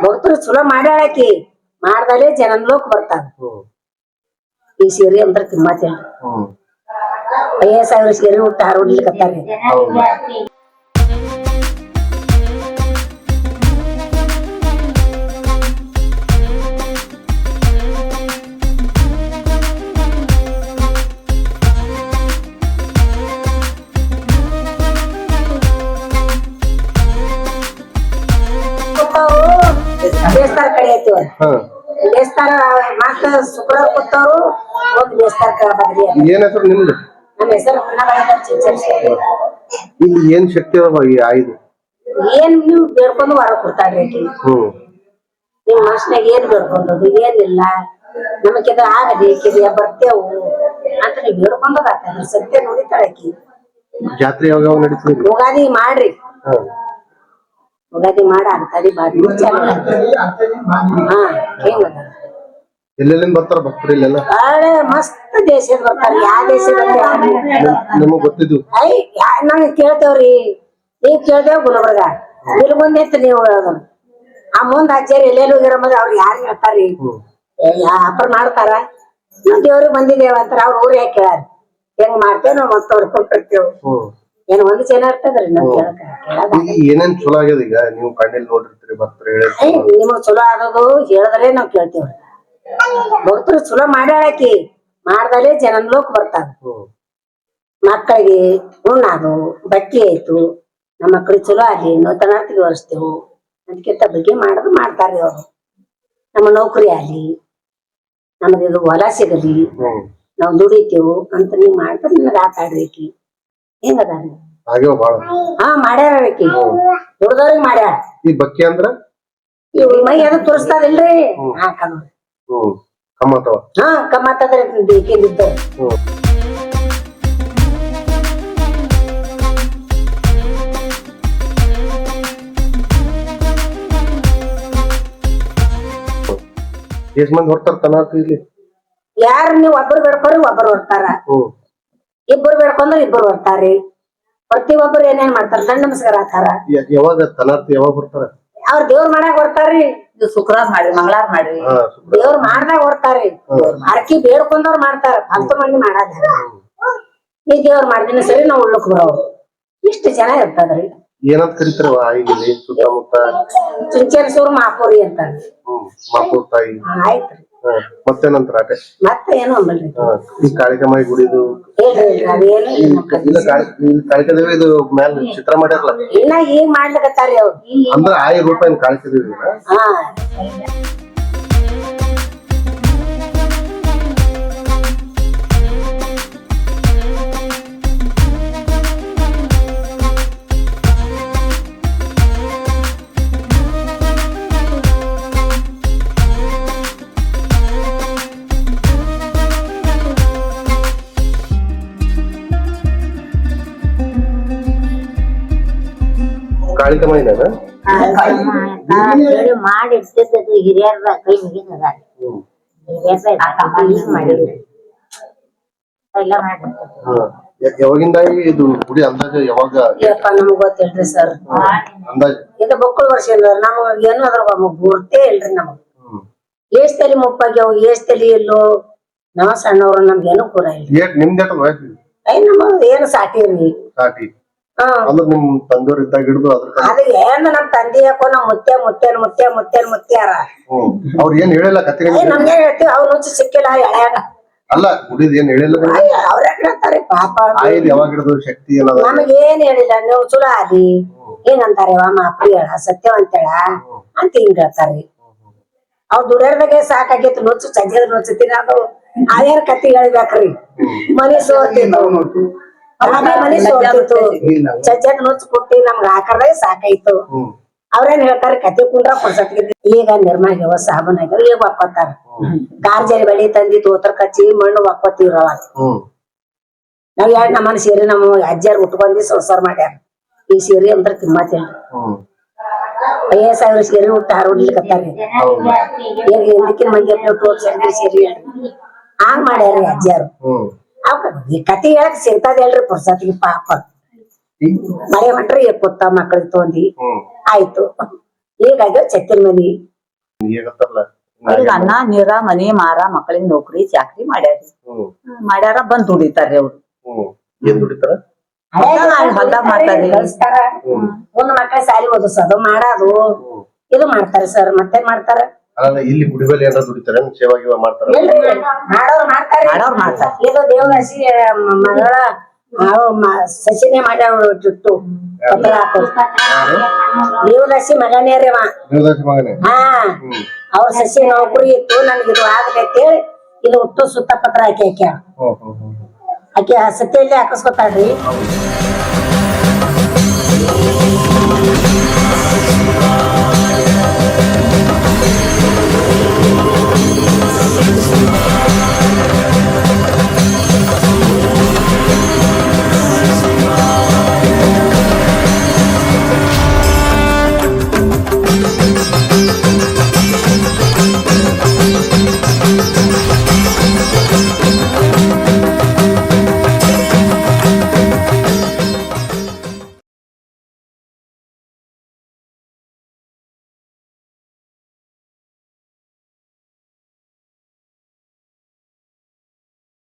ಭಕ್ತರು ಚಲೋ ಮಾಡ್ಯಾಳಕಿ ಮಾಡ್ದಲೇ ಜನನ್ ಲೋಕ್ ಬರ್ತಾರ ಈ ಸೀರೆ ಅಂದ್ರ ಕಿಮ್ಮತ್ತಿಲ್ಲ ಐ ಎಸ್ ಸಾವಿರ ಸೀರೆ ಹುಟ್ಟ ಹಾರ ಬೇಸ್ತಾರ ಮತ್ತ ಶುಕ್ರವಾರ ಕೂತಾವು ಒಂದ್ ಬೇಸ್ತಾರ ಕಡೆ ಬದ್ರಿ ಅಂತ. ಏನ್ ಹೆಸರು ನಿಮ್ದು? ನಮ್ಮ ಹೆಸರು ಚಿಂಚರ್ಸಿ ಇಲ್ಲಿ ಏನ್ ಶಕ್ತಿ ಅದಾವ ಈ ಆಯುಧ? ಏನ್ ನೀವು ಬೇಡ್ಕೊಂಡು ಹೊರ ಕೊಡ್ತಾಳ್ರಿ ಆಕಿ. ಹ್ಮ್. ನಿಮ್ ಮನ್ಸಿನಾಗ ಏನ್ ಬೇಡ್ಕೊಂಡದು? ಏನಿಲ್ಲ. ನಮಗಿದ ಆಗದೆ ಕಿರಿಯ ಬರ್ತೇವು ಅಂತ ನೀವ್ ಬೇಡ್ಕೊಂಡದಾತ ಸತ್ಯ ನೋಡಿತಾಳ ಆಕಿ. ಜಾತ್ರೆ ಯಾವಾಗ ನಡೀತದೆ? ಮಾಡ್ರಿ. ಹಾ ಉಗಾದಿ ಮಾಡ ಅಂತದಿ ಬಾರಿ ಚಾಲು ಹಾ ಹೆಂಗದ ಎಲ್ಲೆಲ್ಲಿಂದ ಬರ್ತಾರ ಭಕ್ತರು ಇಲ್ಲೆಲ್ಲ? ಮಸ್ತ್ ದೇಶದ ಬರ್ತಾರ. ಯಾವ ದೇಶದ ನಿಮಗ್ ಗೊತ್ತಿದ್ದು? ಐ ನಂಗೆ ನಾವ್ ಕೇಳ್ತೇವ್ರಿ. ನೀವ್ ಕೇಳ್ತೇವ್ ಗುಲ್ಬರ್ಗ. ಇಲ್ಲಿ ಮುಂದೆ ಅಂತ ನೀವು ಹೇಳೋದು. ಆ ಮುಂದ್ ಹಚ್ಚಾರಿ ಎಲ್ಲೆಲ್ಲಿ ಹೋಗಿರೋ ಮದ ಅವ್ರು ಯಾರು ಹೇಳ್ತಾರ್ರಿ? ಯಾ ಅಪ್ರ ಮಾಡ್ತಾರ? ದೇವ್ರಿಗೆ ಬಂದಿದ್ದೇವ ಅಂತಾರ ಅವ್ರ ಊರ್ ಯಾಕೆ ಕೇಳಾರ? ಹೆಂಗ್ ಮಾಡ್ತೇವ್ ನಾವ್ ಮತ್ತವ್ರ ಕೊಟ್ಟಿರ್ತೇವ್ ಏನ್ ಒಂದ್ ಜನ ಇರ್ತದ್ರಿ ನಾವ್ ಕೇಳಕ ಈಗ ಏನೇನ್ ಚಲೋ ಆಗ್ಯದ ಈಗ? ನೀವು ಕಣ್ಣಲ್ಲಿ ನೋಡಿರ್ತೀರಿ ಹೇಳಿ ಐ ನಿಮಗ್ ಚಲೋ ಆಗೋದು ಹೇಳಿದ್ರೆ ನಾವ್ ಕೇಳ್ತೇವ್ರಿ ಭಕ್ತರು ಚಲೋ ಮಾಡ್ಯಾಳಕಿ ಮಾಡ್ದಲೇ ಜನನ್ ಲೋಕ ಬರ್ತಾರ. ಮಕ್ಕಳಿಗೆ ಉಣ್ಣಾದು ಬಟ್ಟೆ ಆಯ್ತು ನಮ್ಮ ಮಕ್ಕಳಿಗೆ ಚಲೋ ಆಗ್ಲಿ ನೂತನಾರ್ತಿಗೆ ಒರೆಸ್ತೇವು ಅದಕ್ಕಿಂತ ಬಗ್ಗೆ ಮಾಡೋದು ಮಾಡ್ತಾರ್ರಿ ಅವರು ನಮ್ಮ ನೌಕರಿ ಆಗ್ಲಿ ನಮ್ದು ಇದು ಹೊಲ ಸಿಗಲಿ ನಾವು ದುಡಿತೇವು ಅಂತ ನೀವ್ ಮಾಡ್ತಾರೆ ನನಗೆ ಆತಾಡ್ರಿ ಆಗ್ಯಾವ ಬಾಳ ಹಾ ಮಾಡ್ಯಾರ ಆಕಿ. ದುಡ್ದವ್ರಿಗೆ ಮಾಡ್ಯಾರ. ಈ ಬಕ್ಕಿ ಅಂದ್ರ? ಇವ್ ಮೈ ಅದು ತೋರಿಸ್ತಾದಿಲ್ರಿ ಹಾಕದು ಹ್ಮ್. ಕಮ್ಮತ್ತವ ಹಾ ಕಮ್ಮತ್ತದ್ರಿ ಬೇಕಿದ್ದ ಹ್ಮ್. ಎಷ್ಟ್ ಮಂದಿ ಹೊರ್ತಾರ ತನಾಕ ಇಲ್ಲಿ? ಯಾರು ನೀವು ಒಬ್ಬರು ಬೇಡ್ಕೊರಿ ಒಬ್ಬರು ಬರ್ತಾರ ಹ್ಮ್. ಇಬ್ಬರು ಬೇಡ್ಕೊಂಡ್ರ ಇಬ್ಬರು ಬರ್ತಾರ್ರಿ. ಪ್ರತಿ ಒಬ್ಬರು ಏನೇನ್ ಮಾಡ್ತಾರ? ಸಣ್ಣ ನಮಸ್ಕಾರ ಹಾಕಾರ ಯ- ಯಾವಾಗ ಯಾವಾಗ ಬರ್ತಾರ? ಅವ್ರ ದೇವ್ರ ಮಾಡಾಕ್ ಬರ್ತಾರ್ರಿ. ಇದು ಶುಕ್ರವಾರ ಮಾಡ್ರಿ ಮಂಗಳವಾರ ಮಾಡ್ರಿ. ಹಾ ದೇವ್ರ ಮಾಡ್ದಾಗ ಬರ್ತಾರ್ರಿ. ಅರ್ಕಿ ಬೇಡ್ಕೊಂಡವ್ರ ಮಾಡ್ತಾರ. ಹತ್ತು ಮಂದಿ ಮಾಡಲ್ಲ. ಈ ದೇವ್ರ ಮಾಡ್ದಿನ ಸರಿ ನಾವು ಉಳ್ಳಕ್ ಬರೋ ಇಷ್ಟು ಜನ ಇರ್ತದ್ರಿ. ಏನಂತ ಕರಿತಾರವ ಇಲ್ಲಿ ಸುತ್ತಮುತ್ತ? ಚುಂಚನಸೂರು ಮಾಪೂರಿ ಅಂತ ಹ್ಮ್ ಮಾಪೂರ್ ತಾಯಿ. ಆಯ್ತ್ರಿ. ಹಾ ನಂತರ ಆಟೆ ಮತ್ತೆ ಏನು ಅಂಬಲ್ರಿ ಹಾ ಈ ಕಾಳಿಕಮಾಯಿ ಗುಡಿದು. ಇಲ್ಲ ನಮ್ ಕಡೆ. ಇಲ್ಲ ಕಾಳಿ ಇಲ್ಲಿ ಕಾಳಿಕದೇವಿ ಇದು ಮ್ಯಾಲ ಚಿತ್ರ ಮಾಡ್ಯಾರಲ್ಲ. ಇನ್ನ ಈಗ ಮಾಡ್ಲಿಕತ್ತಾರಿ ಅವ್ರು. ಅಂದ್ರ ಆಯಿ ರೂಪಾಯಿ ಹಾ. ಕಾಳಿಕಮಾಯಿನ ಹೇಳಿ ಮಾಡಿ ಹಿರಿಯರ ಕೈ ಈಗ ಎಲ್ಲ ಯ- ಯಾವಾಗಿಂದ ಇದು ಗುಡಿ ಅಂದಾಜ ಯಾವಾಗ? ಯಪ್ಪ ನಮಗ್ ಗೊತ್ತಿಲ್ರಿ ಸರ್. ಅಂದಾಜ? ಇದು ಬಕ್ಕಳ ವರ್ಷ ಇಲ್ಲ. ನಮಗ್ ಏನು ಅದ್ರ ಗುರ್ತೇ ಇಲ್ರಿ ನಮಗ್. ಎಷ್ಟ್ ತಲಿ ಮುಪ್ಪಾಗ್ಯಾವ ಎಷ್ಟ್ ತಲಿ ಇಲ್ಲೋ ನಾವ್ ಸಣ್ಣವ್ರು ನಮ್ಗೇನು ಕೂಡ ಇಲ್ಲ. ನಿಮ್ದ ಐ ನಮಗ್ ಏನು ಸಾಟಿ. ಹಾ ಅಂದ್ರ ನಿಮ್ ತಂದೆಯವ್ರ ಇದ್ದಾಗ ಹಿಡಿದು ಅದ್ರ ಕಡೆ ಅದು ಏನ್ ನಮ್ ತಂದೆ ನಮ್ ಮುತ್ತೆ ಮುತ್ಯನ್ ಮುತ್ತೆ ಮುತ್ಯನ್ ಮುತ್ತ್ಯಾರ ಹ್ಮ್. ಅವ್ರ ಏನ್ ಹೇಳಿಲ್ಲ ಕತ್ತಿ ಏ ನಮ್ಗೆ ಹೇಳ್ತೀವಿ? ಅವ್ರ ನುಚ್ಚ ಸಿಕ್ಕಿಲ್ಲ ಎಳ್ಯಾಗ. ಅಲ್ಲ ಕುಡಿದ್ ಏನ್ ಹೇಳಿಲ್ಲ ಅವ್ರ ಹೇಳ್ತಾರೆ? ಪಾಪ ಯಾವಾಗ ಹಿಡಿದು ಶಕ್ತಿ ಏನದ ನಮಗೇನ್ ಹೇಳಿಲ್ಲ. ನೀವು ಚುಲ ಆದಿ ಏನಂತಾರೆ? ವಾ ಹೇಳ ಸತ್ಯವಂತೇಳ ಅಂತ ಹಿಂಗ್ ಹೇಳ್ತಾರ್ರಿ ಅವ್ರ ದುಡಿಯೋದಾಗೆ ಸಾಕಾಗೈತಿ. ನುಚ್ಚು ಚಜ್ಜದ ನುಚ್ಚು ತಿನ್ನೋದು. ಅದೇನ್ ಕತ್ತಿ ಹೇಳ್ಬೇಕ್ರಿ ಮನಿ ಸೋರ್ತಿತ್ತು ಅದೇ ನುಚ್ಚ ಕುಟ್ಟಿ ನಮ್ಗ ಹಾಕರ್ದಾಗ ಸಾಕಾಯ್ತು. ಅವ್ರೇನ್ ಹೇಳ್ತಾರೆ ಕತೆ ಕುಂಡ್ರ ಕೊಡ್ಸತ್ಗಿದ್ರಿ ಈಗ ನಿರ್ಮ ಆಗ್ಯಾವ ಸಾಬೂನ್ ಆಗ್ಯಾವ ಈಗ ಒಕ್ಕೋತಾರ ಗಾರ್ಜರಿ ಬಳಿ ತಂದಿ ತೋತರ ಕಚ್ಚಿ ಮಣ್ಣು ಒಕ್ಕೋತೀವ್ರ ಅವಾಗ. ನಾವ್ ಯಾರು ನಮ್ಮನ ಸೀರೆ ನಮ್ಮ ಅಜ್ಜಾರ್ ಉಟ್ಕೊಂಡಿ ಸಂಸಾರ ಮಾಡ್ಯಾರ. ಈ ಸೀರೆ ಅಂದ್ರ ಕಿಮ್ಮತ್ತಿಲ್ಲ ಐ ಸಾವಿರ ಸೀರೆ ಉಟ್ಟ ಹಾರ ಹೊಡ್ಲಿಕತ್ತಾರ್ರಿ ಈಗ. ಹಿಂದಕ್ಕಿನ ಮಂದಿ ಸೀರೆ ಹಾಂಗ್ ಮಾಡ್ಯಾರ ಅಜ್ಜಾರು ಈ ಕತೆ ಹೇಳಕ್ ಸಿಗ್ತದ ಹೇಳ್ರಿ ಪುರ್ಸತ್ಗೆ ಪಾಪ. ಮಳೆ ಹೊಂಟ್ರಿ ಕೂತ ಮಕ್ಳಿಗೆ ತೊಂದಿ? ಆಯ್ತು. ಹೀಗಾಗಿ ಚತ್ತಿನ ಮನಿ. ಈಗ ಅನ್ನ ನೀರ ಮನಿ ಮಾರ ಮಕ್ಕಳಿಗೆ ನೌಕರಿ ಚಾಕ್ರಿ ಮಾಡ್ಯಾರಿ ಹ್ಮ್ ಮಾಡ್ಯಾರ ಬಂದ್ ದುಡಿತಾರ್ರಿ ಅವ್ರು. ಹ್ಮ್ ಏನ್ ದುಡಿತಾರ? ಹೊಲ್ದಾಗ- ಮಾಡ್ತಾರ್ರಿ. ಮುಂದ್ ಮಕ್ಳ ಸಾಲಿ ಓದಿಸೋದು ಮಾಡೋದು. ಇದು ಮಾಡ್ತಾರೆ ಸರ್ ಮತ್ತೆ ಮಾಡ್ತಾರ? ಅಲ್ಲ ಇಲ್ಲಿ ಗುಡಿಬಲ್ ಏನಾರ ದುಡಿತಾರೆ ಸೇವಾ ಗಿವಾ ಮಾಡ್ತಾರ. ಮಾಡೋರ್ ಮಾಡ್ತಾರೆ. ಮಾಡೋರ್ ಮಾಡ್ತಾರ. ಇದು ದೇವದಾಸಿ ಮಗಳ ಮ- ಸಸಿನೇ ಮಾಡ್ಯಾವ ಜುಟ್ಟು. ಪತ್ರ ಹಾಕು. ದೇವದಾಸಿ ಮಗನೇ ರೀ ಅವ. ದೇವದಾಸಿ ಮಗನೇ? ಹಾ. ಅವ್ರ ಸಸಿ ನೌಕರಿ ಇತ್ತು ನನ್ಗೆ ಇದು ಆಗ್ಬೇಕು ಇದು ಒಟ್ಟು ಸುತ್ತ ಪತ್ರ ಹಾಕಿ ಹ್ಮ್ ಆಕೆ ಸತ್ಯಲ್ಲಿ ಹಾಕಿಸ್ಕೊತಾಳ್ರಿ.